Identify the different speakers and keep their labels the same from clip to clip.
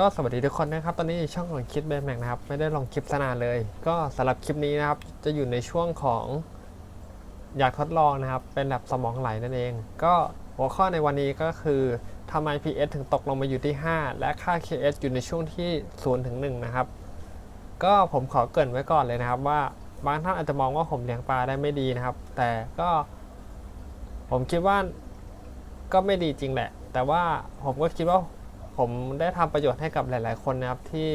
Speaker 1: ก็สวัสดีทุกคนนะครับ ตอนนี้ช่องของคิดเบนแม็กนะครับ ไม่ได้ลงคลิปสนานเลย ก็สำหรับคลิปนี้นะครับ จะอยู่ในช่วงของอยากทดลองนะครับ เป็นแบบสมองไหลนั่นเอง ก็หัวข้อในวันนี้ก็คือทำไม PS ถึงตกลงมาอยู่ที่ 5 และค่า KS อยู่ในช่วงที่0ถึง1นะครับ ก็ผมขอเกริ่นไว้ก่อนเลยนะครับ ว่าบางท่านอาจจะมองว่าผมเลี้ยงปลาได้ไม่ดีนะครับ แต่ก็ ผมคิดว่าก็ไม่ดีจริงแหละ แต่ว่าผมก็คิดว่า ผมได้ทำประโยชน์ให้กับหลาย ๆ คนนะครับที่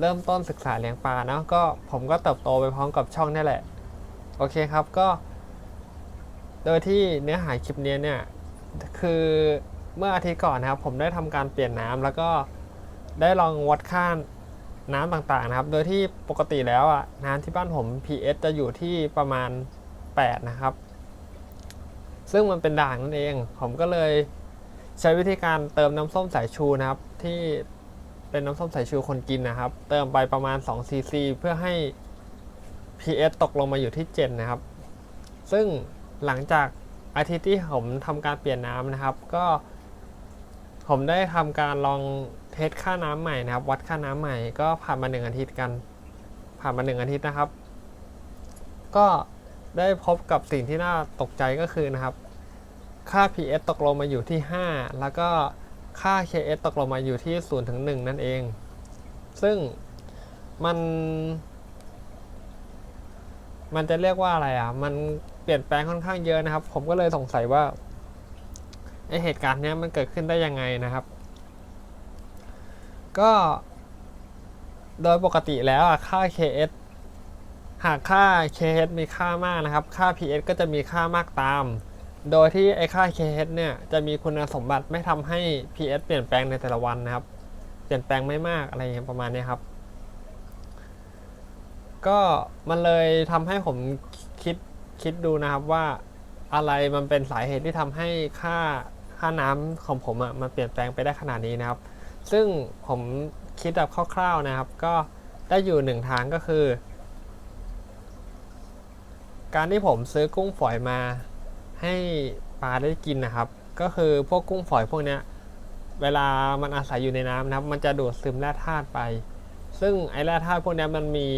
Speaker 1: เริ่มต้นศึกษาเลี้ยงปลานะก็ผมก็เติบโตไปพร้อมกับช่องนี่แหละ โอเคครับก็ โดยที่เนื้อหาคลิปนี้เนี่ยคือเมื่ออาทิตย์ก่อนนะครับ ผมได้ทำการเปลี่ยนน้ำแล้วก็ได้ลองวัดค่าน้ำต่างๆนะครับ โดยที่ปกติแล้วอะน้ำที่บ้านผม pH จะอยู่ที่ประมาณ 8 นะครับ ซึ่งมันเป็นด่างนั่นเอง ผมก็เลย ใช้วิธีการเติมน้ำส้มสายชูนะครับ ที่เป็นน้ำส้มสายชูคนกินนะครับ เติมไปประมาณ2 cc เพื่อให้ pH ตกลงมาอยู่ที่ 7 นะครับ ซึ่งหลังจากอาทิตย์ที่ผมทำการเปลี่ยนน้ำนะครับ ก็ ผมได้ทำการลองเทสค่าน้ำใหม่นะครับ วัดค่าน้ำใหม่ก็ผ่านมาหนึ่งอาทิตย์กัน ผ่านมาหนึ่งอาทิตย์นะครับ ก็ได้พบกับสิ่งที่น่าตกใจก็คือนะครับ ค่า pH ตกลงมาอยู่ที่ 5 แล้วก็ค่า KS ตกลงมาอยู่ที่0ถึง1นั่นเอง ซึ่งมัน มันจะเรียกว่าอะไรอะ มันเปลี่ยนแปลงค่อนข้างเยอะนะครับ ผมก็เลยสงสัยว่าไอเหตุการณ์เนี้ยมันเกิดขึ้นได้ยังไงนะครับ ก็ โดยปกติแล้วอะค่า KS หากค่า KS มีค่ามากนะครับ ค่า PS ก็จะมีค่ามากตาม โดยที่ไอค่า KS เนี่ยจะมีคุณสมบัติไม่ทำให้ PS เปลี่ยนแปลงในแต่ละวันนะครับ เปลี่ยนแปลงไม่มากอะไรอย่างประมาณนี้ครับ ก็มันเลยทำให้ผมคิดคิดดูนะครับว่าอะไรมันเป็นสาเหตุที่ทำให้ค่าค่าน้ำของผมอะ่ะมันเปลี่ยนแปลงไปได้ขนาดนี้นะครับ ซึ่งผมคิดแบบคร่าวๆนะครับ ก็ได้อยู่หนึ่งทางก็คือ การที่ผมซื้อกุ้งฝอยมา ให้ปลาได้กินนะครับ ก็คือพวกกุ้งฝอยพวกเนี้ยเวลามันอาศัยอยู่ในน้ำนะครับ มันจะดูดซึมแร่ธาตุไป ซึ่งไอแร่ธาตุพวกนี้มันมี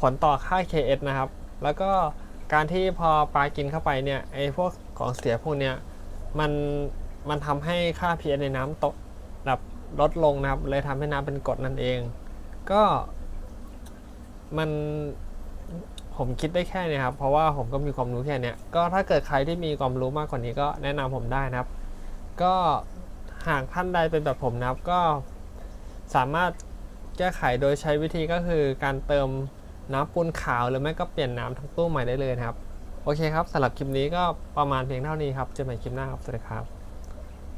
Speaker 1: ผลต่อค่า KS นะครับ แล้วก็การที่พอปลากินเข้าไปเนี่ยไอพวกของเสียพวกเนี้ยมันมันทำให้ค่า pH ในน้ำตกแบบลดลงนะครับ เลยทำให้น้ำเป็นกรดนั่นเอง ก็มัน ผมคิดได้แค่เนี้ครับ เพราะว่าผมก็มีความรู้แค่เนี้ยก็ถ้าเกิดใครที่มีความรู้มากกว่านี้ก็แนะนำผมได้นะครับ ก็หากท่านใดเป็นแบบผมนะครับก็สามารถแก้ไขโดยใช้วิธีก็คือการเติมน้ำปูนขาวหรือไม่ก็เปลี่ยนน้ำทั้งตู้ใหม่ได้เลยนะครับ โอเคครับสำหรับคลิปนี้ก็ประมาณเพียงเท่านี้ครับเจอกันใหม่คลิปหน้าครับ สวัสดีครับ